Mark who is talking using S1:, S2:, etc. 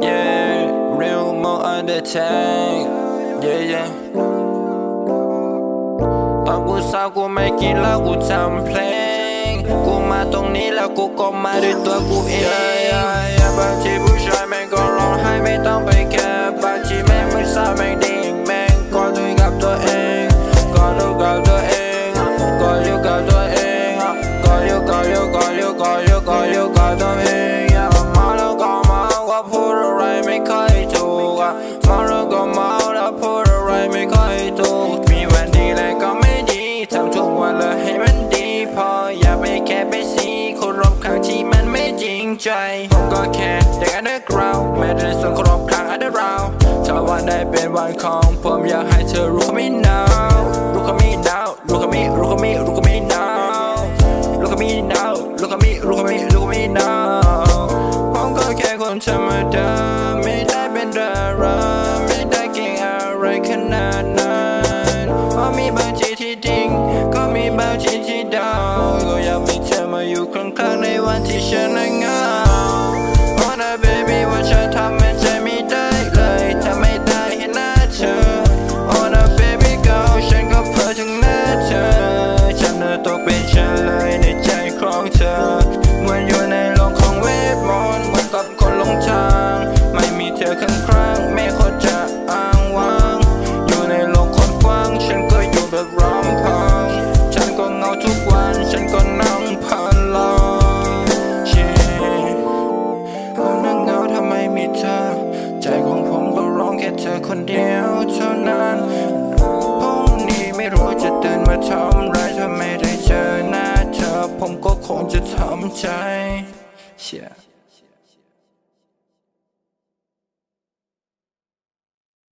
S1: Yeah, real more under tank. Yeah, yeah. ตอนกูเศร้ากูไม่กินเหล้ากูทำเพลง กูมาตรงนี้แล้วกูก็มาด้วยตัวกูเอง yeah, yeah, yeah. พูดอะไรไม่ค่อยถูกอะมาแล้วก็เมาแล้วพูดอะไรไม่ค่อยถูก มีวันดีและก็ไม่ดีทำทุกวันเลยให้มันดีพออย่าไปแค่ไปสีคนรอบข้างที่มันไม่จริงใจ ผมก็แค่เด็กอันเดอร์กราวไม่ได้สนคนรอบข้างอันเดอร์ราวถ้าวันใดเป็นวันของผมอยากให้เธอรู้เขาไม่น ดาวก็อยากมีเธอมาอยู่ข้างๆในวันที่ฉันนั้นเหงา Oh na baby ว่าฉันทำให้ใจไม่ได้เลยถ้าไม่ได้เห็นหน้าเธอ Oh na baby girl ฉันก็เพ้อถึงหน้าเธอฉันน่ะตกเป็นเฉลยในเลย เธอคนเดียวเท่านั้นพรุ่งนี้ไม่รู้จะตื่นมาทำไรถ้าไม่ได้เจอหน้าเธอ ผมก็คงจะทำใจ Yeah